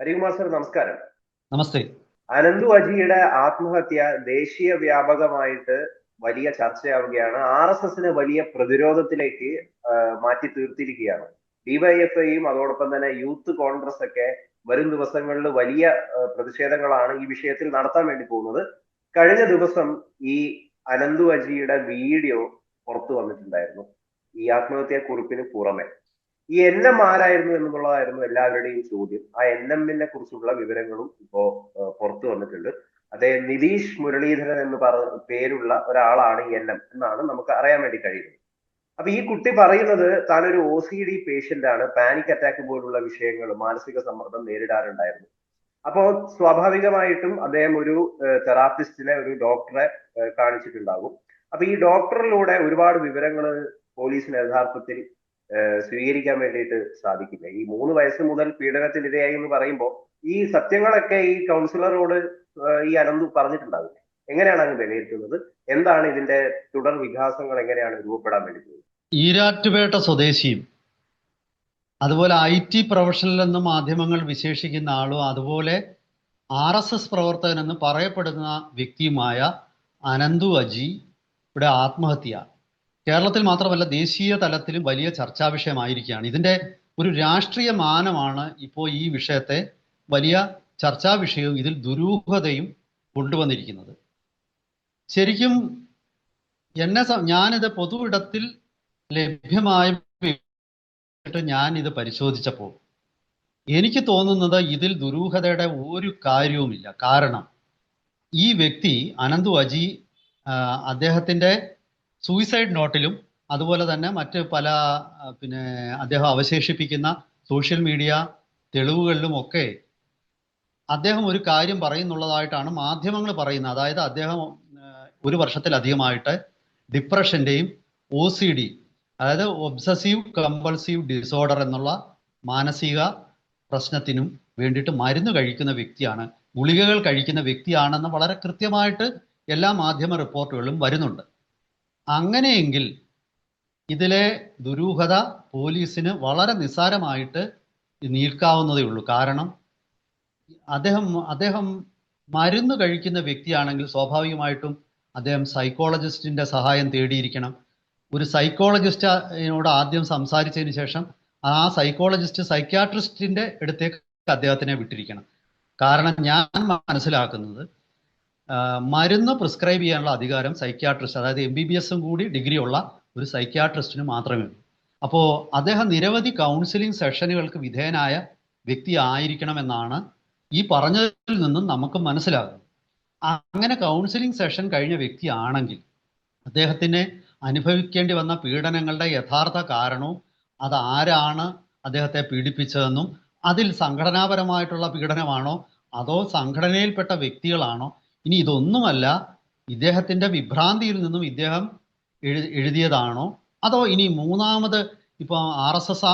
Harikumar sir നമസ്കാരം. നമസ്തേ. അനന്തു അജിയുടെ ആത്മഹത്യ ദേശീയ വ്യാപകമായിട്ട് വലിയ ചർച്ചയാവുകയാണ്. ആർ എസ് എസിനെ വലിയ പ്രതിരോധത്തിലേക്ക് മാറ്റി തീർത്തിരിക്കുകയാണ്. ഡിവൈഎഫ്ഐയും അതോടൊപ്പം തന്നെ യൂത്ത് കോൺഗ്രസ് ഒക്കെ വരും ദിവസങ്ങളിൽ വലിയ പ്രതിഷേധങ്ങളാണ് ഈ വിഷയത്തിൽ നടത്താൻ വേണ്ടി പോകുന്നത്. കഴിഞ്ഞ ദിവസം ഈ അനന്തു അജിയുടെ വീഡിയോ പുറത്തു വന്നിട്ടുണ്ടായിരുന്നു. ഈ ആത്മഹത്യാ കുറിപ്പിന് പുറമെ. ഈ എൻ എം ആരായിരുന്നു എന്നുള്ളതായിരുന്നു എല്ലാവരുടെയും ചോദ്യം. ആ എൻ എമ്മിനെ കുറിച്ചുള്ള വിവരങ്ങളും ഇപ്പോ പുറത്തു വന്നിട്ടുണ്ട്. അദ്ദേഹം നിതീഷ് മുരളീധരൻ എന്ന് പറ പേരുള്ള ഒരാളാണ് എൻ എം എന്നാണ് നമുക്ക് അറിയാൻ വേണ്ടി കഴിയുന്നത്. അപ്പൊ ഈ കുട്ടി പറയുന്നത് താനൊരു ഒ സി ഡി പേഷ്യന്റ് ആണ്. പാനിക് അറ്റാക്ക് പോലുള്ള വിഷയങ്ങൾ മാനസിക സമ്മർദ്ദം നേരിടാറുണ്ടായിരുന്നു. അപ്പോൾ സ്വാഭാവികമായിട്ടും അദ്ദേഹം ഒരു തെറാപ്പിസ്റ്റിനെ ഒരു ഡോക്ടറെ കാണിച്ചിട്ടുണ്ടാകും. അപ്പൊ ഈ ഡോക്ടറിലൂടെ ഒരുപാട് വിവരങ്ങൾ പോലീസിന് യഥാർത്ഥത്തിൽ സ്വീകരിക്കാൻ വേണ്ടിയിട്ട് സാധിക്കില്ല. ഈ മൂന്ന് വയസ്സ് മുതൽ പീഡനത്തിനിരയായി എന്ന് പറയുമ്പോൾ ഈ സത്യങ്ങളൊക്കെ ഈ കൗൺസിലറോട് ഈ അനന്തു പറഞ്ഞിട്ടുണ്ടാവില്ല? എങ്ങനെയാണ് അങ്ങ് വിലയിരുത്തുന്നത്? എന്താണ് ഇതിന്റെ തുടർ വികാസങ്ങൾ എങ്ങനെയാണ് രൂപപ്പെടാൻ വേണ്ടി ഈരാറ്റുപേട്ട സ്വദേശിയും അതുപോലെ ഐ ടി പ്രൊഫഷണൽ എന്ന് മാധ്യമങ്ങൾ വിശേഷിക്കുന്ന ആളും അതുപോലെ ആർ എസ് എസ് പ്രവർത്തകൻ എന്ന് പറയപ്പെടുന്ന വ്യക്തിയുമായ അനന്തു അജി ഇവിടെ ആത്മഹത്യ കേരളത്തിൽ മാത്രമല്ല ദേശീയ തലത്തിലും വലിയ ചർച്ചാ വിഷയമായിരിക്കുകയാണ്. ഇതിന്റെ ഒരു രാഷ്ട്രീയ മാനമാണ് ഇപ്പോൾ ഈ വിഷയത്തെ വലിയ ചർച്ചാ വിഷയവും ഇതിൽ ദുരൂഹതയും കൊണ്ടുവന്നിരിക്കുന്നത്. ശരിക്കും എന്നെ ഞാനിത് പൊതു ഇടത്തിൽ ലഭ്യമായ ഞാൻ ഇത് പരിശോധിച്ചപ്പോൾ എനിക്ക് തോന്നുന്നത് ഇതിൽ ദുരൂഹതയുടെ ഒരു കാര്യവുമില്ല. കാരണം ഈ വ്യക്തി അനന്തു അജി അദ്ദേഹത്തിന്റെ സൂയിസൈഡ് നോട്ടിലും അതുപോലെ തന്നെ മറ്റ് പല പിന്നെ അദ്ദേഹം അവശേഷിപ്പിക്കുന്ന സോഷ്യൽ മീഡിയ തെളിവുകളിലും ഒക്കെ അദ്ദേഹം ഒരു കാര്യം പറയുന്നുള്ളതായിട്ടാണ് മാധ്യമങ്ങൾ പറയുന്നത്. അതായത് അദ്ദേഹം ഒരു വർഷത്തിലധികമായിട്ട് ഡിപ്രഷന്റെയും ഒ സി ഡി അതായത് ഒബ്സസീവ് കമ്പൾസീവ് ഡിസോർഡർ എന്നുള്ള മാനസിക പ്രശ്നത്തിനും വേണ്ടിയിട്ട് മരുന്ന് കഴിക്കുന്ന വ്യക്തിയാണ് ഗുളികകൾ കഴിക്കുന്ന വ്യക്തിയാണെന്ന് വളരെ കൃത്യമായിട്ട് എല്ലാ മാധ്യമ റിപ്പോർട്ടുകളിലും വരുന്നുണ്ട്. അങ്ങനെയെങ്കിൽ ഇതിലെ ദുരൂഹത പോലീസിന് വളരെ നിസ്സാരമായിട്ട് നീക്കാവുന്നതേ ഉള്ളൂ. കാരണം അദ്ദേഹം അദ്ദേഹം മരുന്ന് കഴിക്കുന്ന വ്യക്തിയാണെങ്കിൽ സ്വാഭാവികമായിട്ടും അദ്ദേഹം സൈക്കോളജിസ്റ്റിന്റെ സഹായം തേടിയിരിക്കണം. ഒരു സൈക്കോളജിസ്റ്റിനോട് ആദ്യം സംസാരിച്ചതിന് ശേഷം ആ സൈക്കോളജിസ്റ്റ് സൈക്യാട്രിസ്റ്റിന്റെ അടുത്തേക്ക് അദ്ദേഹത്തിനെ വിട്ടിരിക്കണം. കാരണം ഞാൻ മനസ്സിലാക്കുന്നത് മരുന്ന് പ്രിസ്ക്രൈബ് ചെയ്യാനുള്ള അധികാരം സൈക്യാട്രിസ്റ്റ് അതായത് എം ബി ബി എസും കൂടി ഡിഗ്രി ഉള്ള ഒരു സൈക്യാട്രിസ്റ്റിന് മാത്രമേ ഉള്ളൂ. അപ്പോൾ അദ്ദേഹം നിരവധി കൗൺസിലിംഗ് സെഷനുകൾക്ക് വിധേയനായ വ്യക്തി ആയിരിക്കണമെന്നാണ് ഈ പറഞ്ഞതിൽ നിന്നും നമുക്ക് മനസ്സിലാകുന്നത്. അങ്ങനെ കൗൺസിലിംഗ് സെഷൻ കഴിഞ്ഞ വ്യക്തിയാണെങ്കിൽ അദ്ദേഹത്തിന് അനുഭവിക്കേണ്ടി വന്ന പീഡനങ്ങളുടെ യഥാർത്ഥ കാരണവും അത് ആരാണ് അദ്ദേഹത്തെ പീഡിപ്പിച്ചതെന്നും അതിൽ സംഘടനാപരമായിട്ടുള്ള പീഡനമാണോ അതോ സംഘടനയിൽപ്പെട്ട വ്യക്തികളാണോ ഇനി ഇതൊന്നുമല്ല ഇദ്ദേഹത്തിന്റെ വിഭ്രാന്തിയിൽ നിന്നും ഇദ്ദേഹം എഴുതിയതാണോ? അതോ ഇനി മൂന്നാമത് ഇപ്പോൾ ആർ എസ് എസ്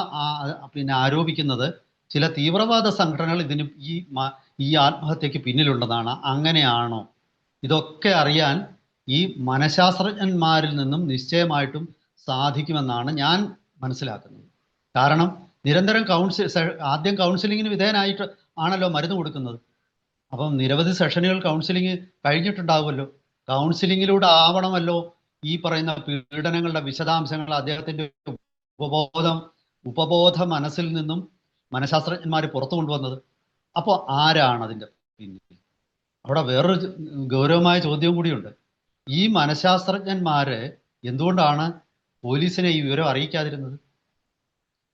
പിന്നെ ആരോപിക്കുന്നത് ചില തീവ്രവാദ സംഘടനകൾ ഇതിന് ഈ ഈ ആത്മഹത്യക്ക് പിന്നിലുള്ളതാണ് അങ്ങനെയാണോ? ഇതൊക്കെ അറിയാൻ ഈ മനഃശാസ്ത്രജ്ഞന്മാരിൽ നിന്നും നിശ്ചയമായിട്ടും സാധിക്കുമെന്നാണ് ഞാൻ മനസ്സിലാക്കുന്നത്. കാരണം നിരന്തരം കൗൺസിൽ ആദ്യം കൗൺസിലിങ്ങിന് വിധേയനായിട്ട് ആണല്ലോ മരുന്ന് കൊടുക്കുന്നത്. അപ്പം നിരവധി സെഷനുകൾ കൗൺസിലിംഗ് കഴിഞ്ഞിട്ടുണ്ടാവുമല്ലോ. കൗൺസിലിങ്ങിലൂടെ ആവണമല്ലോ ഈ പറയുന്ന പീഡനങ്ങളുടെ വിശദാംശങ്ങൾ അദ്ദേഹത്തിന്റെ ഉപബോധം ഉപബോധ മനസ്സിൽ നിന്നും മനഃശാസ്ത്രജ്ഞന്മാർ പുറത്തു കൊണ്ടുവന്നത്. അപ്പോൾ ആരാണ് അതിന്റെ പിന്നിൽ? അവിടെ വേറൊരു ഗൗരവമായ ചോദ്യവും കൂടിയുണ്ട്. ഈ മനഃശാസ്ത്രജ്ഞന്മാര് എന്തുകൊണ്ടാണ് പോലീസിനെ ഈ വിവരം അറിയിക്കാതിരുന്നത്?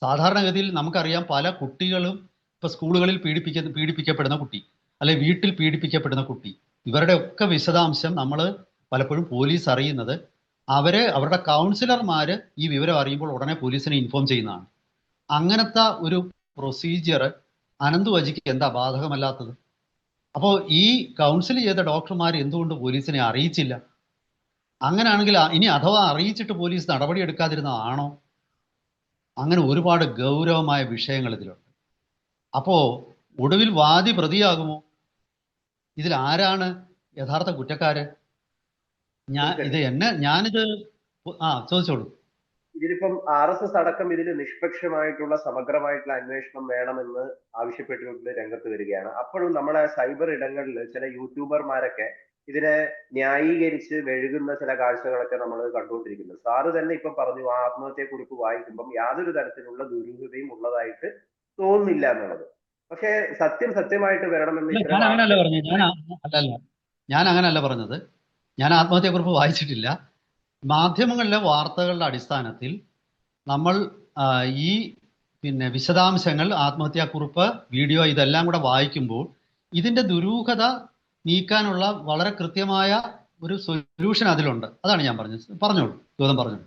സാധാരണഗതിയിൽ നമുക്കറിയാം പല കുട്ടികളും ഇപ്പൊ സ്കൂളുകളിൽ പീഡിപ്പിക്ക പീഡിപ്പിക്കപ്പെടുന്ന കുട്ടി. അല്ലെ വീട്ടിൽ പീഡിപ്പിക്കപ്പെടുന്ന കുട്ടി ഇവരുടെ ഒക്കെ വിശദാംശം നമ്മൾ പലപ്പോഴും പോലീസ് അറിയുന്നത്. അവരെ അവരുടെ കൗൺസിലർമാർ ഈ വിവരം അറിയുമ്പോൾ ഉടനെ പോലീസിനെ ഇൻഫോം ചെയ്യുന്നതാണ്. അങ്ങനത്തെ ഒരു പ്രൊസീജിയർ അനന്തു വജിക്ക് എന്താ ബാധകമല്ലാത്തത്? അപ്പോൾ ഈ കൗൺസിൽ ചെയ്ത ഡോക്ടർമാർ എന്തുകൊണ്ട് പോലീസിനെ അറിയിച്ചില്ല? അങ്ങനെയാണെങ്കിൽ ഇനി അഥവാ അറിയിച്ചിട്ട് പോലീസ് നടപടി എടുക്കാതിരുന്നതാണോ? അങ്ങനെ ഒരുപാട് ഗൗരവമായ വിഷയങ്ങൾ ഇതിലുണ്ട്. അപ്പോൾ ഒടുവിൽ വാദി പ്രതിയാകുമോ? ഇതിൽ ആരാണ് യഥാർത്ഥ കുറ്റക്കാര്? ഞാൻ ഇത് എന്നെ ഞാനിത് ആ ചോദിച്ചോളൂ. ഇതിലിപ്പം ആർ എസ് എസ് അടക്കം ഇതിൽ നിഷ്പക്ഷമായിട്ടുള്ള സമഗ്രമായിട്ടുള്ള അന്വേഷണം വേണമെന്ന് ആവശ്യപ്പെട്ടുകൊണ്ട് രംഗത്ത് വരികയാണ്. അപ്പോഴും നമ്മളെ സൈബർ ഇടങ്ങളിൽ ചില യൂട്യൂബർമാരൊക്കെ ഇതിനെ ന്യായീകരിച്ച് വെഴുകുന്ന ചില കാഴ്ചകളൊക്കെ നമ്മൾ കണ്ടുകൊണ്ടിരിക്കുന്നു. സാറ് തന്നെ ഇപ്പം പറഞ്ഞു ആ ആത്മഹത്യക്കുറിപ്പ് വായിക്കുമ്പം യാതൊരു തരത്തിലുള്ള ദുരൂഹതയും ഉള്ളതായിട്ട് തോന്നുന്നില്ല എന്നുള്ളത്. പക്ഷേ സത്യം സത്യമായിട്ട് വരണമെന്ന് ഞാൻ അങ്ങനല്ല പറഞ്ഞത്. ഞാൻ ആത്മഹത്യ അല്ലല്ല. ഞാൻ അങ്ങനെയല്ല പറഞ്ഞത്. ഞാൻ ആത്മഹത്യക്കുറിപ്പ് വായിച്ചിട്ടില്ല. മാധ്യമങ്ങളിലെ വാർത്തകളുടെ അടിസ്ഥാനത്തിൽ നമ്മൾ ഈ പിന്നെ വിശദാംശങ്ങൾ ആത്മഹത്യാക്കുറിപ്പ് വീഡിയോ ഇതെല്ലാം കൂടെ വായിക്കുമ്പോൾ ഇതിന്റെ ദുരൂഹത നീക്കാനുള്ള വളരെ കൃത്യമായ ഒരു സൊല്യൂഷൻ അതിലുണ്ട്. അതാണ് ഞാൻ പറഞ്ഞത്. പറഞ്ഞോളൂ. ഗൗതം പറഞ്ഞു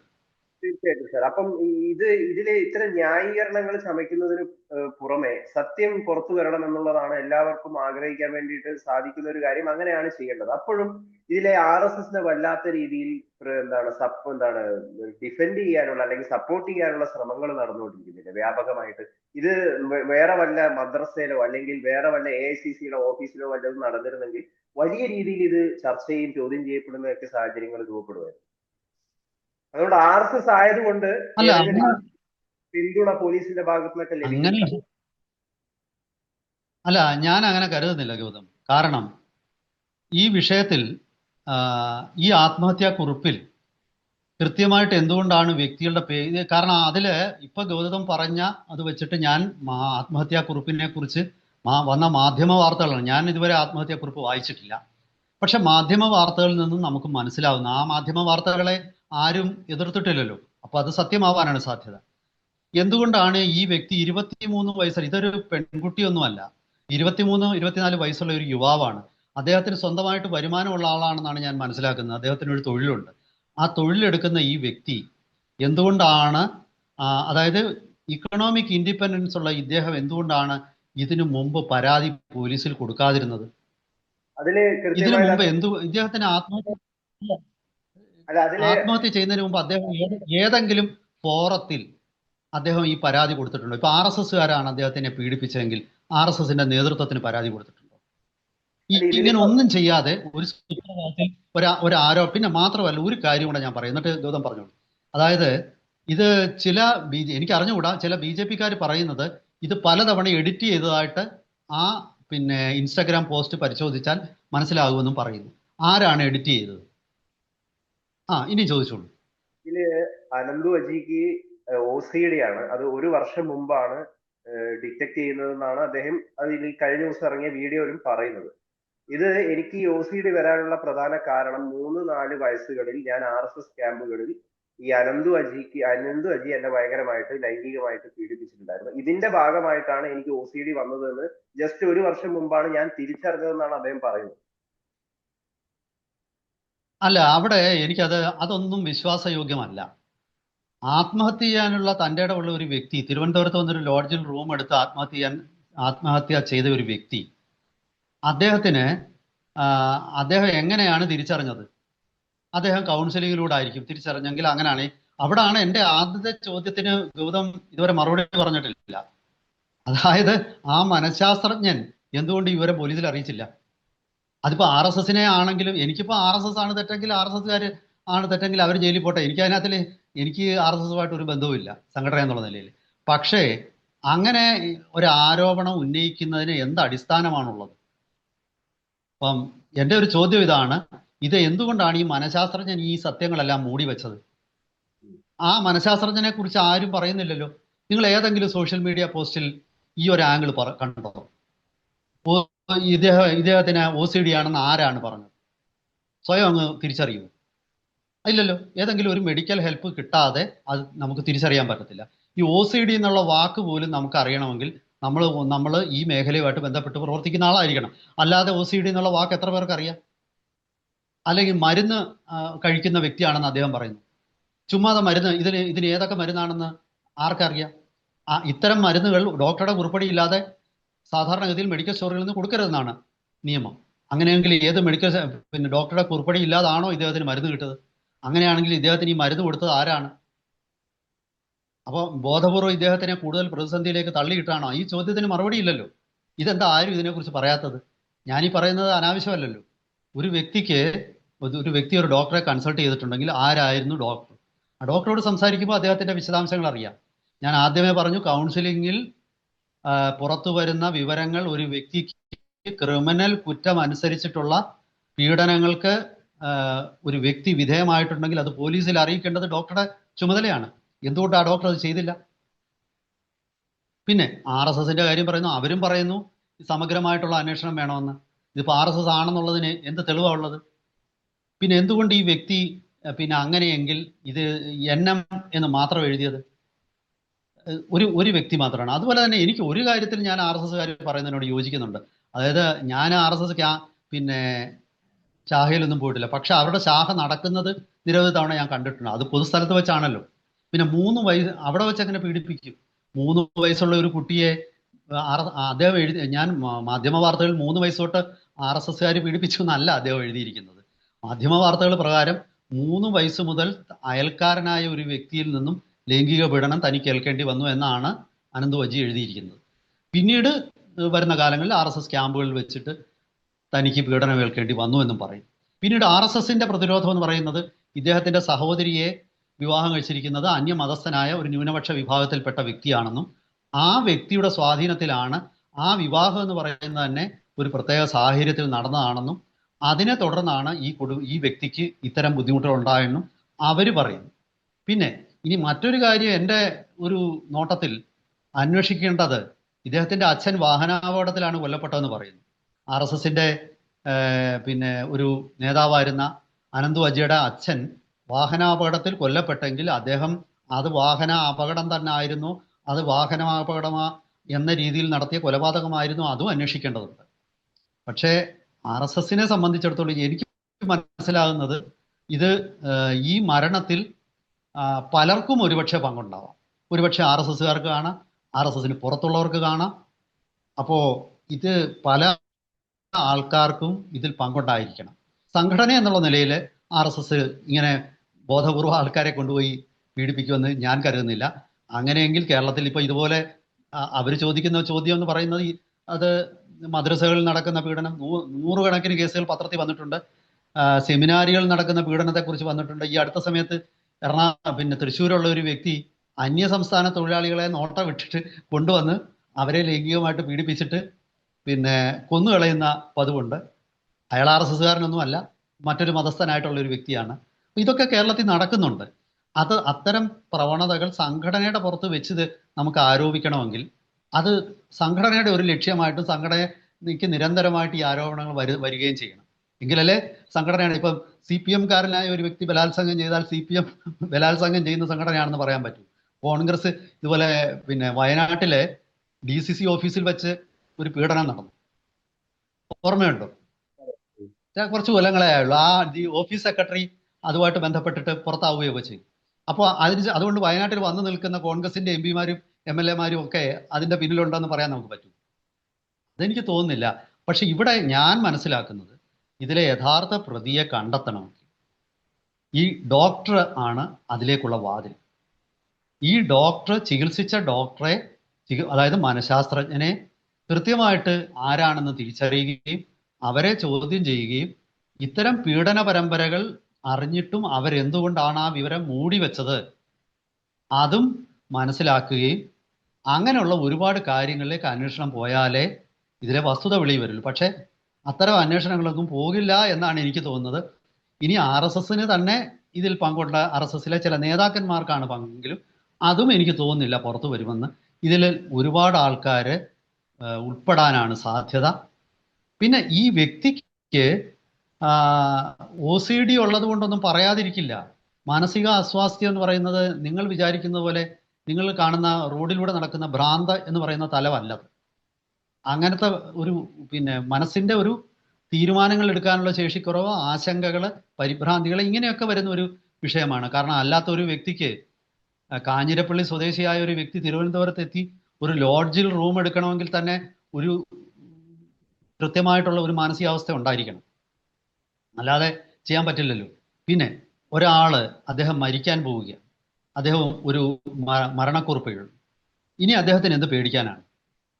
തീർച്ചയായിട്ടും സാർ. അപ്പം ഇത് ഇതിലെ ഇത്തരം ന്യായീകരണങ്ങൾ ചമയ്ക്കുന്നതിന് ഏഹ് പുറമെ സത്യം പുറത്തു വരണം എന്നുള്ളതാണ് എല്ലാവർക്കും ആഗ്രഹിക്കാൻ വേണ്ടിയിട്ട് സാധിക്കുന്ന ഒരു കാര്യം അങ്ങനെയാണ് ചെയ്യേണ്ടത്. അപ്പോഴും ഇതിലെ ആർ എസ് എസിനെ വല്ലാത്ത രീതിയിൽ എന്താണ് സപ്പ് എന്താണ് ഡിഫെൻഡ് ചെയ്യാനുള്ള അല്ലെങ്കിൽ സപ്പോർട്ട് ചെയ്യാനുള്ള ശ്രമങ്ങൾ നടന്നുകൊണ്ടിരിക്കുന്നില്ല വ്യാപകമായിട്ട്. ഇത് വേറെ വല്ല മദ്രസയിലോ അല്ലെങ്കിൽ വേറെ വല്ല എ ഐ സി സിയുടെ ഓഫീസിലോ വല്ലതും നടന്നിരുന്നെങ്കിൽ വലിയ രീതിയിൽ ഇത് ചർച്ചയും ചോദ്യം ചെയ്യപ്പെടുന്നതൊക്കെ സാഹചര്യങ്ങൾ രൂപപ്പെടുമായിരുന്നു. അതുകൊണ്ട് ആർ എസ് എസ് ആയതുകൊണ്ട് പിന്തുണ പോലീസിന്റെ ഭാഗത്തു നിന്നൊക്കെ അല്ല ഞാൻ അങ്ങനെ കരുതുന്നില്ല ഗൗതം. കാരണം ഈ വിഷയത്തിൽ ഈ ആത്മഹത്യാ കുറിപ്പിൽ കൃത്യമായിട്ട് എന്തുകൊണ്ടാണ് വ്യക്തികളുടെ പേര് കാരണം അതിൽ ഇപ്പൊ ഗൗതം പറഞ്ഞ അത് വെച്ചിട്ട് ഞാൻ ആത്മഹത്യാ കുറിപ്പിനെ കുറിച്ച് വന്ന മാധ്യമ വാർത്തകളാണ്. ഞാൻ ഇതുവരെ ആത്മഹത്യാ കുറിപ്പ് വായിച്ചിട്ടില്ല. പക്ഷെ മാധ്യമ വാർത്തകളിൽ നിന്നും നമുക്ക് മനസ്സിലാവുന്ന. ആ മാധ്യമ വാർത്തകളെ ആരും എതിർത്തിട്ടില്ലല്ലോ. അപ്പൊ അത് സത്യമാവാനാണ് സാധ്യത. എന്തുകൊണ്ടാണ് ഈ വ്യക്തി ഇരുപത്തിമൂന്ന് വയസ്സ് ഇതൊരു പെൺകുട്ടിയൊന്നുമല്ല ഇരുപത്തിമൂന്ന് ഇരുപത്തിനാല് വയസ്സുള്ള ഒരു യുവാവാണ്. അദ്ദേഹത്തിന് സ്വന്തമായിട്ട് വരുമാനമുള്ള ആളാണെന്നാണ് ഞാൻ മനസ്സിലാക്കുന്നത്. അദ്ദേഹത്തിന് ഒരു തൊഴിലുണ്ട്. ആ തൊഴിലെടുക്കുന്ന ഈ വ്യക്തി എന്തുകൊണ്ടാണ് അതായത് ഇക്കണോമിക് ഇൻഡിപെൻഡൻസ് ഉള്ള ഇദ്ദേഹം എന്തുകൊണ്ടാണ് ഇതിനു മുമ്പ് പരാതി പോലീസിൽ കൊടുക്കാതിരുന്നത്? ഇതിനു മുമ്പ് എന്തു ഇദ്ദേഹത്തിന് ആത്മഹത്യ ആത്മഹത്യ ചെയ്യുന്നതിന് മുമ്പ് അദ്ദേഹം ഏതെങ്കിലും ഫോറത്തിൽ അദ്ദേഹം ഈ പരാതി കൊടുത്തിട്ടുണ്ടോ? ഇപ്പൊ ആർ എസ് എസ്സുകാരാണ് അദ്ദേഹത്തിനെ പീഡിപ്പിച്ചതെങ്കിൽ ആർ എസ് എസിന്റെ നേതൃത്വത്തിന് പരാതി കൊടുത്തിട്ടുണ്ടോ? ഇങ്ങനെ ഒന്നും ചെയ്യാതെ ഒരു ഒരു ആരോ പിന്നെ മാത്രമല്ല ഒരു കാര്യം കൂടെ ഞാൻ പറയും. എന്നിട്ട് ഗൗതം പറഞ്ഞോളൂ. അതായത് ഇത് ചില ബി ജെ എനിക്ക് അറിഞ്ഞുകൂടാ ചില ബി ജെ പിക്കാർ പറയുന്നത് ഇത് പലതവണ എഡിറ്റ് ചെയ്തതായിട്ട് ആ പിന്നെ ഇൻസ്റ്റാഗ്രാം പോസ്റ്റ് പരിശോധിച്ചാൽ മനസ്സിലാകുമെന്നും പറയുന്നു. ആരാണ് എഡിറ്റ് ചെയ്തത്? ആ ഇനി ചോദിച്ചോളൂ. ഇതിൽ അനന്തു അജിക്ക് ഒ സി ഡി ആണ് അത് ഒരു വർഷം മുമ്പാണ് ഡിറ്റക്ട് ചെയ്യുന്നതെന്നാണ് അദ്ദേഹം അതിൽ കഴിഞ്ഞ ദിവസം ഇറങ്ങിയ വീഡിയോയിലും പറയുന്നത്. ഇത് എനിക്ക് ഒ സി ഡി വരാനുള്ള പ്രധാന കാരണം മൂന്ന് നാല് വയസ്സുകളിൽ ഞാൻ ആർ എസ് എസ് ക്യാമ്പുകളിൽ ഈ അനന്തു അജിക്ക് അനന്തു അജി എന്നെ ഭയങ്കരമായിട്ട് ലൈംഗികമായിട്ട് പീഡിപ്പിച്ചിട്ടുണ്ടായിരുന്നു. ഇതിന്റെ ഭാഗമായിട്ടാണ് എനിക്ക് ഒ സി ഡി വന്നതെന്ന് ജസ്റ്റ് ഒരു വർഷം മുമ്പാണ് ഞാൻ തിരിച്ചറിഞ്ഞതെന്നാണ് അദ്ദേഹം പറയുന്നത്. അല്ല അവിടെ എനിക്കത് അതൊന്നും വിശ്വാസയോഗ്യമല്ല. ആത്മഹത്യ ചെയ്യാനുള്ള തന്റെ ഇടമുള്ള ഒരു വ്യക്തി തിരുവനന്തപുരത്ത് വന്നൊരു ലോഡ്ജിൽ റൂം എടുത്ത് ആത്മഹത്യ ചെയ്യാൻ ആത്മഹത്യ ചെയ്ത ഒരു വ്യക്തി അദ്ദേഹത്തിന് അദ്ദേഹം എങ്ങനെയാണ് തിരിച്ചറിഞ്ഞത്? അദ്ദേഹം കൗൺസിലിങ്ങിലൂടെ ആയിരിക്കും തിരിച്ചറിഞ്ഞെങ്കിൽ അങ്ങനെയാണ് അവിടാണ് എന്റെ ആദ്യത്തെ ചോദ്യത്തിന് ഗൗതം ഇതുവരെ മറുപടി പറഞ്ഞിട്ടില്ല. അതായത് ആ മനഃശാസ്ത്രജ്ഞൻ എന്തുകൊണ്ട് ഇവരെ പോലീസിൽ അറിയിച്ചില്ല? അതിപ്പോ ആർ എസ് എസിനെ ആണെങ്കിലും എനിക്കിപ്പോ ആർ എസ് എസ് ആണ് തെറ്റെങ്കിൽ ആർ എസ് എസ്കാർ ആണ് തെറ്റെങ്കിൽ അവർ ജയിലിൽ പോട്ടെ. എനിക്ക് അതിനകത്തിൽ എനിക്ക് ആർ എസ് എസുമായിട്ട് ഒരു ബന്ധവുമില്ല സംഘടന എന്നുള്ള നിലയിൽ. പക്ഷേ അങ്ങനെ ഒരു ആരോപണം ഉന്നയിക്കുന്നതിന് എന്ത് അടിസ്ഥാനമാണുള്ളത്? അപ്പം എന്റെ ഒരു ചോദ്യം ഇതാണ്. ഇത് എന്തുകൊണ്ടാണ് ഈ മനഃശാസ്ത്രജ്ഞൻ ഈ സത്യങ്ങളെല്ലാം മൂടി വെച്ചത്? ആ മനഃശാസ്ത്രജ്ഞനെ കുറിച്ച് ആരും പറയുന്നില്ലല്ലോ. നിങ്ങൾ ഏതെങ്കിലും സോഷ്യൽ മീഡിയ പോസ്റ്റിൽ ഈ ഒരു ആംഗിൾ കണ്ടോ? ഇദ്ദേഹം ഇദ്ദേഹത്തിന് ഒ സി ഡി ആണെന്ന് ആരാണ് പറഞ്ഞത്? സ്വയം അങ്ങ് തിരിച്ചറിയൂ ഇല്ലല്ലോ. ഏതെങ്കിലും ഒരു മെഡിക്കൽ ഹെൽപ്പ് കിട്ടാതെ അത് നമുക്ക് തിരിച്ചറിയാൻ പറ്റത്തില്ല. ഈ ഒ സി ഡി എന്നുള്ള വാക്ക് പോലും നമുക്ക് അറിയണമെങ്കിൽ നമ്മൾ നമ്മൾ ഈ മേഖലയുമായിട്ട് ബന്ധപ്പെട്ട് പ്രവർത്തിക്കുന്ന ആളായിരിക്കണം. അല്ലാതെ ഒ സി ഡി എന്നുള്ള വാക്ക് എത്ര പേർക്ക് അറിയാം? അല്ലെങ്കിൽ മരുന്ന് കഴിക്കുന്ന വ്യക്തിയാണെന്ന് അദ്ദേഹം പറയുന്നു. ചുമ്മാതെ മരുന്ന് ഇതിന് ഇതിന് ഏതൊക്കെ മരുന്നാണെന്ന് ആർക്കറിയാം? ഇത്തരം മരുന്നുകൾ ഡോക്ടറുടെ കുറിപ്പടി ഇല്ലാതെ സാധാരണഗതിയിൽ മെഡിക്കൽ സ്റ്റോറുകളിൽ നിന്ന് കൊടുക്കരുതെന്നാണ് നിയമം. അങ്ങനെയെങ്കിൽ ഏത് മെഡിക്കൽ പിന്നെ ഡോക്ടറുടെ കുറിപ്പടി ഇല്ലാതാണോ ഇദ്ദേഹത്തിന് മരുന്ന് കിട്ടത് അങ്ങനെയാണെങ്കിൽ ഇദ്ദേഹത്തിന് ഈ മരുന്ന് കൊടുത്തത് ആരാണ്? അപ്പോൾ ബോധപൂർവം ഇദ്ദേഹത്തിനെ കൂടുതൽ പ്രതിസന്ധിയിലേക്ക് തള്ളിയിട്ടാണോ? ഈ ചോദ്യത്തിന് മറുപടി ഇല്ലല്ലോ. ഇതെന്താ ആരും ഇതിനെക്കുറിച്ച് പറയാത്തത്? ഞാനീ പറയുന്നത് അനാവശ്യമല്ലല്ലോ. ഒരു വ്യക്തിക്ക് ഒരു വ്യക്തി ഒരു ഡോക്ടറെ കൺസൾട്ട് ചെയ്തിട്ടുണ്ടെങ്കിൽ ആരായിരുന്നു ഡോക്ടർ ആ ഡോക്ടറോട് സംസാരിക്കുമ്പോൾ അദ്ദേഹത്തിന്റെ വിശദാംശങ്ങൾ അറിയാം. ഞാൻ ആദ്യമേ പറഞ്ഞു കൗൺസിലിംഗിൽ ആ, പുറത്തു വരുന്ന വിവരങ്ങൾ ഒരു വ്യക്തിക്ക് ക്രിമിനൽ കുറ്റം അനുസരിച്ചിട്ടുള്ള പീഡനങ്ങൾക്ക് ഒരു വ്യക്തി വിധേയമായിട്ടുണ്ടെങ്കിൽ അത് പോലീസിൽ അറിയിക്കേണ്ടത് ഡോക്ടറുടെ ചുമതലയാണ്. എന്തുകൊണ്ടാണ് ഡോക്ടർ അത് ചെയ്തില്ല? പിന്നെ ആർ എസ് എസിന്റെ കാര്യം പറയുന്നു. അവരും പറയുന്നു സമഗ്രമായിട്ടുള്ള അന്വേഷണം വേണമെന്ന്. ഇതിപ്പോൾ ആർ എസ് എസ് ആണെന്നുള്ളതിന് എന്ത് തെളിവാണ് ഉള്ളത്? പിന്നെ എന്തുകൊണ്ട് ഈ വ്യക്തി പിന്നെ അങ്ങനെയെങ്കിൽ ഇത് എൻ എം എന്ന് മാത്രം എഴുതിയത്? ഒരു ഒരു വ്യക്തി മാത്രമാണ്. അതുപോലെ തന്നെ എനിക്ക് ഒരു കാര്യത്തിൽ ഞാൻ ആർ എസ് എസ്കാർ പറയുന്നതിനോട് യോജിക്കുന്നുണ്ട്. അതായത് ഞാൻ ആർ എസ് എസ് പിന്നെ ശാഖയിലൊന്നും പോയിട്ടില്ല. പക്ഷെ അവരുടെ ശാഖ നടക്കുന്നത് നിരവധി തവണ ഞാൻ കണ്ടിട്ടുണ്ട്. അത് പൊതുസ്ഥലത്ത് വെച്ചാണല്ലോ. പിന്നെ മൂന്ന് വയസ്സ് അവിടെ വെച്ച് അങ്ങനെ പീഡിപ്പിക്കും? മൂന്ന് വയസ്സുള്ള ഒരു കുട്ടിയെ അദ്ദേഹം എഴുതി ഞാൻ മാധ്യമ വാർത്തകളിൽ മൂന്ന് വയസ്സ് തൊട്ട് ആർ എസ് എസ്കാർ പീഡിപ്പിച്ചു എന്നല്ല അദ്ദേഹം എഴുതിയിരിക്കുന്നത്. മാധ്യമ വാർത്തകൾ പ്രകാരം മൂന്ന് വയസ്സ് മുതൽ അയൽക്കാരനായ ഒരു വ്യക്തിയിൽ നിന്നും ലൈംഗിക പീഡനം തനിക്ക് ഏൽക്കേണ്ടി വന്നു എന്നാണ് അനന്ത് വജി എഴുതിയിരിക്കുന്നത്. പിന്നീട് വരുന്ന കാലങ്ങളിൽ ആർ എസ് എസ് ക്യാമ്പുകളിൽ വെച്ചിട്ട് തനിക്ക് പീഡനം ഏൽക്കേണ്ടി വന്നു എന്നും പറയും. പിന്നീട് ആർ എസ് എസിന്റെ പ്രതിരോധം എന്ന് പറയുന്നത് ഇദ്ദേഹത്തിന്റെ സഹോദരിയെ വിവാഹം കഴിച്ചിരിക്കുന്നത് അന്യമതസ്ഥനായ ഒരു ന്യൂനപക്ഷ വിഭാഗത്തിൽപ്പെട്ട വ്യക്തിയാണെന്നും ആ വ്യക്തിയുടെ സ്വാധീനത്തിലാണ് ആ വിവാഹം എന്ന് പറയുന്നത് തന്നെ ഒരു പ്രത്യേക സാഹചര്യത്തിൽ നടന്നതാണെന്നും അതിനെ തുടർന്നാണ് ഈ കൊടു ഈ വ്യക്തിക്ക് ഇത്തരം ബുദ്ധിമുട്ടുകൾ ഉണ്ടായെന്നും അവർ പറയുന്നു. പിന്നെ ഇനി മറ്റൊരു കാര്യം എന്റെ ഒരു നോട്ടത്തിൽ അന്വേഷിക്കേണ്ടത് ഇദ്ദേഹത്തിന്റെ അച്ഛൻ വാഹനാപകടത്തിലാണ് കൊല്ലപ്പെട്ടതെന്ന് പറയുന്നു. ആർ എസ് എസിന്റെ പിന്നെ ഒരു നേതാവായിരുന്ന അനന്തു അജിയുടെ അച്ഛൻ വാഹനാപകടത്തിൽ കൊല്ലപ്പെട്ടെങ്കിൽ അദ്ദേഹം അത് വാഹന അപകടം തന്നെ ആയിരുന്നു. അത് വാഹനാപകടമാ എന്ന രീതിയിൽ നടത്തിയ കൊലപാതകമായിരുന്നു. അതും അന്വേഷിക്കേണ്ടതുണ്ട്. പക്ഷേ ആർ എസ് എസിനെ സംബന്ധിച്ചിടത്തോളം എനിക്ക് മനസ്സിലാകുന്നത് ഇത് ഈ മരണത്തിൽ പലർക്കും ഒരുപക്ഷെ പങ്കുണ്ടാവാം. ഒരുപക്ഷെ ആർ എസ് എസ്സുകാർക്ക് കാണാം ആർ എസ് എസിന് പുറത്തുള്ളവർക്ക് കാണാം. അപ്പോൾ ഇത് പല ആൾക്കാർക്കും ഇതിൽ പങ്കുണ്ടായിരിക്കണം. സംഘടന എന്നുള്ള നിലയിൽ ആർ എസ് എസ് ഇങ്ങനെ ബോധപൂർവം ആൾക്കാരെ കൊണ്ടുപോയി പീഡിപ്പിക്കുമെന്ന് ഞാൻ കരുതുന്നില്ല. അങ്ങനെയെങ്കിൽ കേരളത്തിൽ ഇപ്പൊ ഇതുപോലെ അവർ ചോദിക്കുന്ന ചോദ്യം എന്ന് പറയുന്നത് അത് മദ്രസകളിൽ നടക്കുന്ന പീഡനം നൂറുകണക്കിന് കേസുകൾ പത്രത്തിൽ വന്നിട്ടുണ്ട്. സെമിനാരികളിൽ നടക്കുന്ന പീഡനത്തെക്കുറിച്ച് വന്നിട്ടുണ്ട്. ഈ അടുത്ത സമയത്ത് എറണാകുളം പിന്നെ തൃശ്ശൂരുള്ള ഒരു വ്യക്തി അന്യ സംസ്ഥാന തൊഴിലാളികളെ നോട്ട വിട്ടിട്ട് കൊണ്ടുവന്ന് അവരെ ലൈംഗികമായിട്ട് പീഡിപ്പിച്ചിട്ട് പിന്നെ കൊന്നുകളയുന്ന പതിവുണ്ട്. അയാൾ ആർ എസ് എസ്സുകാരനൊന്നും അല്ല മറ്റൊരു മതസ്ഥനായിട്ടുള്ള ഒരു വ്യക്തിയാണ്. ഇതൊക്കെ കേരളത്തിൽ നടക്കുന്നുണ്ട്. അത് അത്തരം പ്രവണതകൾ സംഘടനയുടെ പുറത്ത് വെച്ചത് നമുക്ക് ആരോപിക്കണമെങ്കിൽ അത് സംഘടനയുടെ ഒരു ലക്ഷ്യമായിട്ടും സംഘടനയ്ക്ക് നിരന്തരമായിട്ട് ഈ ആരോപണങ്ങൾ വരു വരികയും ചെയ്യണം. എങ്കിലല്ലേ സംഘടനയാണ്. ഇപ്പം സി പി എംകാരനായ ഒരു വ്യക്തി ബലാത്സംഗം ചെയ്താൽ സി പി എം ബലാത്സംഗം ചെയ്യുന്ന സംഘടനയാണെന്ന് പറയാൻ പറ്റും. കോൺഗ്രസ് ഇതുപോലെ പിന്നെ വയനാട്ടിലെ ഡി സി സി ഓഫീസിൽ വെച്ച് ഒരു പീഡനം നടന്നു. ഓർമ്മയുണ്ടോ? കുറച്ച് കൊല്ലങ്ങളെ ആയുള്ളൂ. ആ ഓഫീസ് സെക്രട്ടറി അതുമായിട്ട് ബന്ധപ്പെട്ടിട്ട് പുറത്താവുകയൊക്കെ ചെയ്യും അപ്പോൾ അതിന് അതുകൊണ്ട് വയനാട്ടിൽ വന്നു നിൽക്കുന്ന കോൺഗ്രസിന്റെ എം പിമാരും എം എൽ എമാരും ഒക്കെ അതിന്റെ പിന്നിലുണ്ടെന്ന് പറയാൻ നമുക്ക് പറ്റും. അതെനിക്ക് തോന്നുന്നില്ല. പക്ഷെ ഇവിടെ ഞാൻ മനസ്സിലാക്കുന്നത് ഇതിലെ യഥാർത്ഥ പ്രതിയെ കണ്ടെത്തണമെങ്കിൽ ഈ ഡോക്ടർ ആണ് അതിലേക്കുള്ള വാതിൽ. ഈ ഡോക്ടർ ചികിത്സിച്ച ഡോക്ടറെ അതായത് മനഃശാസ്ത്രജ്ഞനെ കൃത്യമായിട്ട് ആരാണെന്ന് തിരിച്ചറിയുകയും അവരെ ചോദ്യം ചെയ്യുകയും ഇത്തരം പീഡന പരമ്പരകൾ അറിഞ്ഞിട്ടും അവരെന്തുകൊണ്ടാണ് ആ വിവരം മൂടി വെച്ചത് അതും മനസ്സിലാക്കുകയും അങ്ങനെയുള്ള ഒരുപാട് കാര്യങ്ങളിലേക്ക് അന്വേഷണം പോയാലേ ഇതിലെ വസ്തുത വെളിയിൽ വരുള്ളൂ പക്ഷേ അത്തരം അന്വേഷണങ്ങളൊന്നും പോകില്ല എന്നാണ് എനിക്ക് തോന്നുന്നത്. ഇനി ആർ എസ് എസിന് തന്നെ ഇതിൽ പങ്കുള്ള ആർ എസ് എസിലെ ചില നേതാക്കന്മാർക്കാണ് പങ്കെങ്കിലും അതും എനിക്ക് തോന്നുന്നില്ല പുറത്തു വരുമെന്ന്. ഇതിൽ ഒരുപാട് ആൾക്കാർ ഉൾപ്പെടാനാണ് സാധ്യത. പിന്നെ ഈ വ്യക്തിക്ക് ഒ സി ഡി ഉള്ളത് കൊണ്ടൊന്നും പറയാതിരിക്കില്ല. മാനസിക അസ്വാസ്ഥ്യം എന്ന് പറയുന്നത് നിങ്ങൾ വിചാരിക്കുന്ന പോലെ നിങ്ങൾ കാണുന്ന റോഡിലൂടെ നടക്കുന്ന ഭ്രാന്ത എന്ന് പറയുന്ന തലമല്ലത് അങ്ങനത്തെ ഒരു പിന്നെ മനസ്സിന്റെ ഒരു തീരുമാനങ്ങൾ എടുക്കാനുള്ള ശേഷിക്കുറവ് ആശങ്കകൾ പരിഭ്രാന്തികൾ ഇങ്ങനെയൊക്കെ വരുന്ന ഒരു വിഷയമാണ്. കാരണം അല്ലാത്ത ഒരു വ്യക്തിക്ക് കാഞ്ഞിരപ്പള്ളി സ്വദേശിയായ ഒരു വ്യക്തി തിരുവനന്തപുരത്ത് എത്തി ഒരു ലോഡ്ജിൽ റൂം എടുക്കണമെങ്കിൽ തന്നെ ഒരു കൃത്യമായിട്ടുള്ള ഒരു മാനസികാവസ്ഥ ഉണ്ടായിരിക്കണം. അല്ലാതെ ചെയ്യാൻ പറ്റില്ലല്ലോ. പിന്നെ ഒരാൾ അദ്ദേഹം മരിക്കാൻ പോവുകയാണ്. അദ്ദേഹം ഒരു മരണക്കുറിപ്പ് ഇനി അദ്ദേഹത്തിന് എന്ത് പേടിക്കാനാണ്?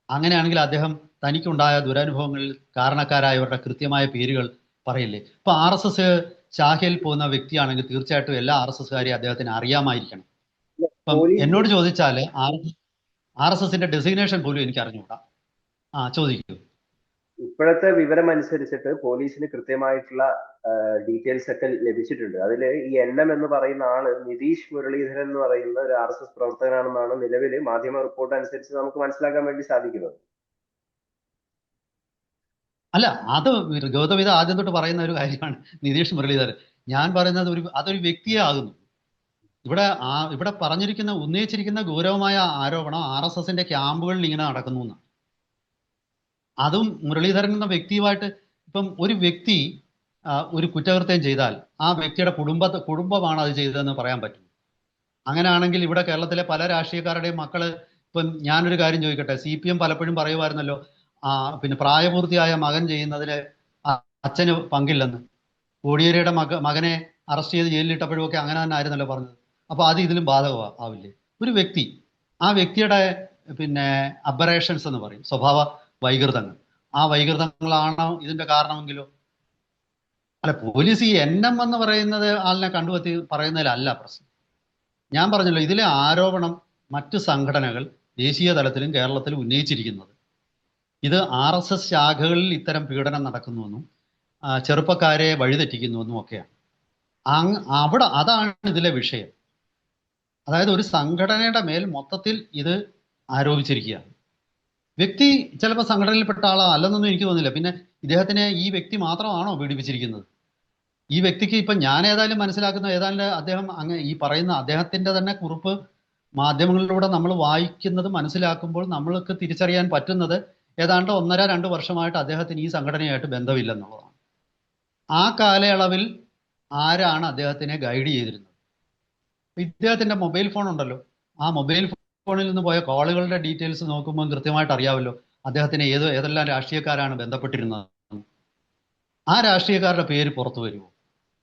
അങ്ങനെയാണെങ്കിൽ അദ്ദേഹം തനിക്കുണ്ടായ ദുരനുഭവങ്ങളിൽ കാരണക്കാരായവരുടെ കൃത്യമായ പേരുകൾ പറയില്ലേ? ഇപ്പൊ ആർ എസ് എസ് ശാഖയിൽ പോകുന്ന വ്യക്തിയാണെങ്കിൽ തീർച്ചയായിട്ടും എല്ലാ ആർ എസ് എസ്കാരെയും അദ്ദേഹത്തിന് അറിയാമായിരിക്കണം. ഇപ്പം എന്നോട് ചോദിച്ചാൽ ആർ ആർ എസ് എസിന്റെ ഡെസിഗ്നേഷൻ പോലും എനിക്ക് അറിഞ്ഞുകൂടാ ആ ചോദിക്കൂ. ഇപ്പോഴത്തെ വിവരം അനുസരിച്ചിട്ട് പോലീസിന് കൃത്യമായിട്ടുള്ള ഡീറ്റെയിൽസ് ഒക്കെ ലഭിച്ചിട്ടുണ്ട്. അതിൽ ഈ എൻ എം എന്ന് പറയുന്ന ആൾ നിതീഷ് മുരളീധരൻ എന്ന് പറയുന്ന ഒരു ആർ എസ് എസ് പ്രവർത്തകനാണെന്നാണ് നിലവിൽ മാധ്യമ റിപ്പോർട്ട് അനുസരിച്ച് നമുക്ക് മനസ്സിലാക്കാൻ വേണ്ടി സാധിക്കുന്നത്. അല്ല അത് ഗൗതം ഇത് ആദ്യം തൊട്ട് പറയുന്ന ഒരു കാര്യമാണ്. നിതീഷ് മുരളീധരൻ. ഞാൻ പറയുന്നത് ഒരു അതൊരു വ്യക്തിയെ ആകുന്നു. ഇവിടെ ആ ഇവിടെ പറഞ്ഞിരിക്കുന്ന ഉന്നയിച്ചിരിക്കുന്ന ഗൗരവമായ ആരോപണം ആർ എസ് എസിന്റെ ക്യാമ്പുകളിൽ ഇങ്ങനെ നടക്കുന്നു എന്നാണ്. അതും മുരളീധരൻ എന്ന വ്യക്തിയുമായിട്ട് ഇപ്പം ഒരു വ്യക്തി ഒരു കുറ്റകൃത്യം ചെയ്താൽ ആ വ്യക്തിയുടെ കുടുംബ കുടുംബമാണ് അത് ചെയ്തതെന്ന് പറയാൻ പറ്റും. അങ്ങനെയാണെങ്കിൽ ഇവിടെ കേരളത്തിലെ പല രാഷ്ട്രീയക്കാരുടെയും മക്കൾ ഇപ്പം ഞാനൊരു കാര്യം ചോദിക്കട്ടെ സി പി എം പലപ്പോഴും പറയുമായിരുന്നല്ലോ ആ പിന്നെ പ്രായപൂർത്തിയായ മകൻ ചെയ്യുന്നതിൽ അച്ഛന് പങ്കില്ലെന്ന്. കോടിയേരിയുടെ മക മകനെ അറസ്റ്റ് ചെയ്ത് ജയിലിലിട്ടപ്പോഴും ഒക്കെ അങ്ങനെ തന്നെ ആയിരുന്നല്ലോ പറഞ്ഞത്. അപ്പൊ അത് ഇതിലും ബാധകമാവില്ലേ ഒരു വ്യക്തി ആ വ്യക്തിയുടെ പിന്നെ അബറേഷൻസ് എന്ന് പറയും. സ്വഭാവ വൈകൃതങ്ങൾ. ആ വൈകൃതങ്ങളാണോ ഇതിന്റെ കാരണമെങ്കിലോ? അല്ല പോലീസ് ഈ എൻ എം എന്ന് പറയുന്നത് ആളിനെ കണ്ടുപത്തി പറയുന്നതിലല്ല പ്രശ്നം. ഞാൻ പറഞ്ഞല്ലോ ഇതിലെ ആരോപണം മറ്റ് സംഘടനകൾ ദേശീയ തലത്തിലും കേരളത്തിലും ഉന്നയിച്ചിരിക്കുന്നത്. ഇത് ആർ എസ് എസ് ശാഖകളിൽ ഇത്തരം പീഡനം നടക്കുന്നുവെന്നും ചെറുപ്പക്കാരെ വഴിതെറ്റിക്കുന്നുവെന്നും ഒക്കെയാണ്. അവിടെ അതാണ് ഇതിലെ വിഷയം. അതായത് ഒരു സംഘടനയുടെ മേൽ മൊത്തത്തിൽ ഇത് ആരോപിച്ചിരിക്കുകയാണ്. വ്യക്തി ചിലപ്പോൾ സംഘടനയിൽപ്പെട്ട ആളോ അല്ലെന്നൊന്നും എനിക്ക് തോന്നില്ല. പിന്നെ ഇദ്ദേഹത്തിനെ ഈ വ്യക്തി മാത്രമാണോ പീഡിപ്പിച്ചിരിക്കുന്നത്? ഈ വ്യക്തിക്ക് ഇപ്പം ഞാൻ ഏതായാലും മനസ്സിലാക്കുന്ന ഏതാണ്ട് അദ്ദേഹം അങ്ങ് ഈ പറയുന്ന അദ്ദേഹത്തിന്റെ തന്നെ കുറിപ്പ് മാധ്യമങ്ങളിലൂടെ നമ്മൾ വായിക്കുന്നത് മനസ്സിലാക്കുമ്പോൾ നമ്മൾക്ക് തിരിച്ചറിയാൻ പറ്റുന്നത് ഏതാണ്ട് ഒന്നര രണ്ട് വർഷമായിട്ട് അദ്ദേഹത്തിന് ഈ സംഘടനയായിട്ട് ബന്ധമില്ലെന്നുള്ളതാണ്. ആ കാലയളവിൽ ആരാണ് അദ്ദേഹത്തിനെ ഗൈഡ് ചെയ്തിരുന്നത്? ഇദ്ദേഹത്തിന്റെ മൊബൈൽ ഫോൺ ഉണ്ടല്ലോ ആ മൊബൈൽ ഫോണിൽ നിന്ന് പോയ കോളുകളുടെ ഡീറ്റെയിൽസ് നോക്കുമ്പോൾ കൃത്യമായിട്ട് അറിയാമല്ലോ അദ്ദേഹത്തിന് ഏത് ഏതെല്ലാം രാഷ്ട്രീയക്കാരാണ് ബന്ധപ്പെട്ടിരുന്നത്. ആ രാഷ്ട്രീയക്കാരുടെ പേര് പുറത്തു വരുമോ?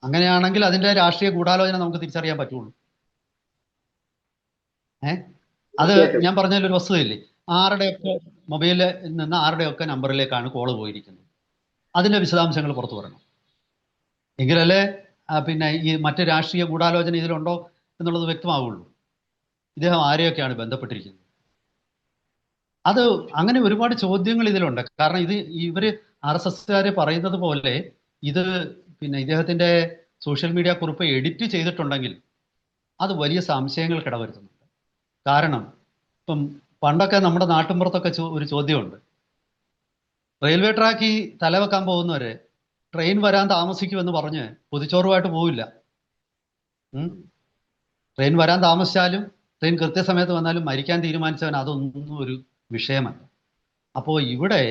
അങ്ങനെയാണെങ്കിൽ അതിന്റെ രാഷ്ട്രീയ ഗൂഢാലോചന നമുക്ക് തിരിച്ചറിയാൻ പറ്റുള്ളൂ. ഏ? അത് ഞാൻ പറഞ്ഞതിൽ ഒരു വസ്തുതയില്ലേ? ആരുടെയൊക്കെ മൊബൈലിൽ നിന്ന് ആരുടെയൊക്കെ നമ്പറിലേക്കാണ് കോൾ പോയിരിക്കുന്നത്? അതിന്റെ വിശദാംശങ്ങൾ പുറത്തു വരണം. എങ്കിലല്ലേ പിന്നെ ഈ മറ്റ് രാഷ്ട്രീയ ഗൂഢാലോചന ഇതിലുണ്ടോ എന്നുള്ളത് വ്യക്തമാവുള്ളൂ. ഇദ്ദേഹം ആരെയൊക്കെയാണ് ബന്ധപ്പെട്ടിരിക്കുന്നത്? അത് അങ്ങനെ ഒരുപാട് ചോദ്യങ്ങൾ ഇതിലുണ്ട്. കാരണം ഇത് ഇവർ ആർ എസ് എസ്കാര് പറയുന്നത് പോലെ ഇത് പിന്നെ ഇദ്ദേഹത്തിന്റെ സോഷ്യൽ മീഡിയ കുറിപ്പ് എഡിറ്റ് ചെയ്തിട്ടുണ്ടെങ്കിൽ അത് വലിയ സംശയങ്ങൾ കിടവരുത്തുന്നുണ്ട്. കാരണം ഇപ്പം പണ്ടൊക്കെ നമ്മുടെ നാട്ടിൻപുറത്തൊക്കെ ഒരു ചോദ്യമുണ്ട്. റെയിൽവേ ട്രാക്കിൽ തലവെക്കാൻ പോകുന്നവര് ട്രെയിൻ വരാൻ താമസിക്കുമെന്ന് പറഞ്ഞ് പൊതിച്ചോറുമായിട്ട് പോവില്ല. ട്രെയിൻ വരാൻ താമസിച്ചാലും ട്രെയിൻ കൃത്യസമയത്ത് വന്നാലും മരിക്കാൻ തീരുമാനിച്ചവൻ അതൊന്നും ഒരു വിഷയമല്ല. അപ്പോൾ ഇവിടെ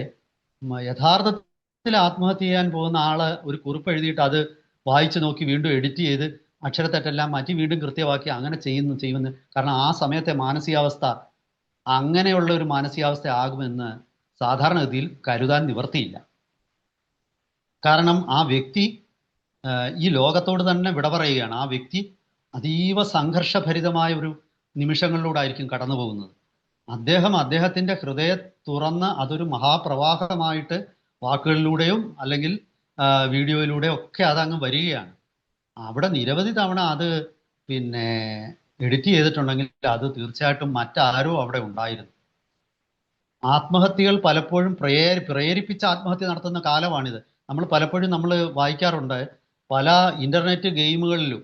യഥാർത്ഥത്തിൽ ആത്മഹത്യ ചെയ്യാൻ പോകുന്ന ആൾ ഒരു കുറിപ്പ് എഴുതിയിട്ട് അത് വായിച്ചു നോക്കി വീണ്ടും എഡിറ്റ് ചെയ്ത് അക്ഷരത്തെറ്റെല്ലാം മാറ്റി വീണ്ടും കൃത്യമാക്കി അങ്ങനെ ചെയ്യുന്നു ചെയ്യുമെന്ന് കാരണം ആ സമയത്തെ മാനസികാവസ്ഥ അങ്ങനെയുള്ള ഒരു മാനസികാവസ്ഥ ആകുമെന്ന് സാധാരണഗതിയിൽ കരുതാൻ നിവർത്തിയില്ല. കാരണം ആ വ്യക്തി ഈ ലോകത്തോട് തന്നെ വിട പറയുകയാണ്. ആ വ്യക്തി അതീവ സംഘർഷഭരിതമായ ഒരു നിമിഷങ്ങളിലൂടെ ആയിരിക്കും കടന്നു പോകുന്നത് അദ്ദേഹം അദ്ദേഹത്തിന്റെ ഹൃദയ തുറന്ന് അതൊരു മഹാപ്രവാഹമായിട്ട് വാക്കുകളിലൂടെയും അല്ലെങ്കിൽ വീഡിയോയിലൂടെ ഒക്കെ അതങ്ങ് വരികയാണ്. അവിടെ നിരവധി തവണ അത് പിന്നെ എഡിറ്റ് ചെയ്തിട്ടുണ്ടെങ്കിൽ അത് തീർച്ചയായിട്ടും മറ്റാരോ അവിടെ ഉണ്ടായിരുന്നു. ആത്മഹത്യകൾ പലപ്പോഴും പ്രേരി പ്രേരിപ്പിച്ച ആത്മഹത്യ നടത്തുന്ന കാലമാണിത്. നമ്മൾ പലപ്പോഴും നമ്മൾ വായിക്കാറുണ്ട് പല ഇന്റർനെറ്റ് ഗെയിമുകളിലും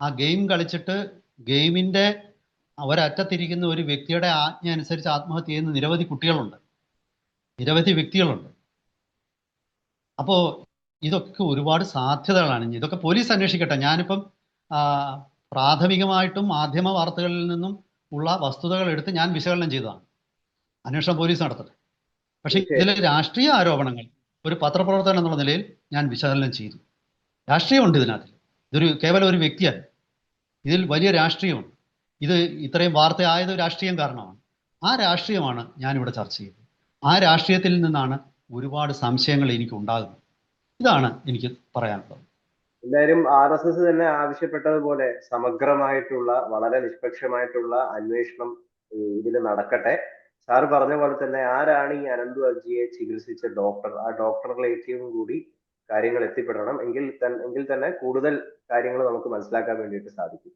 ആ ഗെയിം കളിച്ചിട്ട് ഗെയിമിന്റെ ഒരറ്റത്തിരിക്കുന്ന ഒരു വ്യക്തിയുടെ ആജ്ഞ അനുസരിച്ച് ആത്മഹത്യ ചെയ്യുന്ന നിരവധി കുട്ടികളുണ്ട്. നിരവധി വ്യക്തികളുണ്ട്. അപ്പോൾ ഇതൊക്കെ ഒരുപാട് സാധ്യതകളാണ്. ഇതൊക്കെ പോലീസ് അന്വേഷിക്കട്ടെ. ഞാനിപ്പം പ്രാഥമികമായിട്ടും മാധ്യമ വാർത്തകളിൽ നിന്നും ഉള്ള വസ്തുതകൾ എടുത്ത് ഞാൻ വിശകലനം ചെയ്തതാണ്. അന്വേഷണം പോലീസ് നടത്തട്ടെ. പക്ഷേ ഇതിലെ രാഷ്ട്രീയ ആരോപണങ്ങൾ ഒരു പത്രപ്രവർത്തകൻ എന്നുള്ള നിലയിൽ ഞാൻ വിശകലനം ചെയ്തു. രാഷ്ട്രീയമുണ്ട് ഇതിനകത്ത് ഇതൊരു കേവലം ഒരു വ്യക്തിയാണ് ഇതിൽ വലിയ രാഷ്ട്രീയമുണ്ട്. ഇത് ഇത്രയും വാർത്തയായത് രാഷ്ട്രീയം കാരണമാണ്. ആ രാഷ്ട്രീയമാണ് ഞാനിവിടെ ചർച്ച ചെയ്തത്. ആ രാഷ്ട്രീയത്തിൽ നിന്നാണ് ഒരുപാട് സംശയങ്ങൾ എനിക്ക് ഉണ്ടാകുന്നത് ഇതാണ് എനിക്ക് പറയാനുള്ളത്. എല്ലാവരും ആർ എസ് എസ് തന്നെ ആവശ്യപ്പെട്ടതുപോലെ സമഗ്രമായിട്ടുള്ള വളരെ നിഷ്പക്ഷമായിട്ടുള്ള അന്വേഷണം ഇതിൽ നടക്കട്ടെ. സാർ പറഞ്ഞ പോലെ തന്നെ ആരാണ് ഈ അനന്തു അജിയെ ചികിത്സിച്ച ഡോക്ടർ? ആ ഡോക്ടറിലേക്കും കൂടി കാര്യങ്ങൾ എത്തിപ്പെടണം. എങ്കിൽ എങ്കിൽ തന്നെ കൂടുതൽ കാര്യങ്ങൾ നമുക്ക് മനസ്സിലാക്കാൻ വേണ്ടിയിട്ട് സാധിക്കും.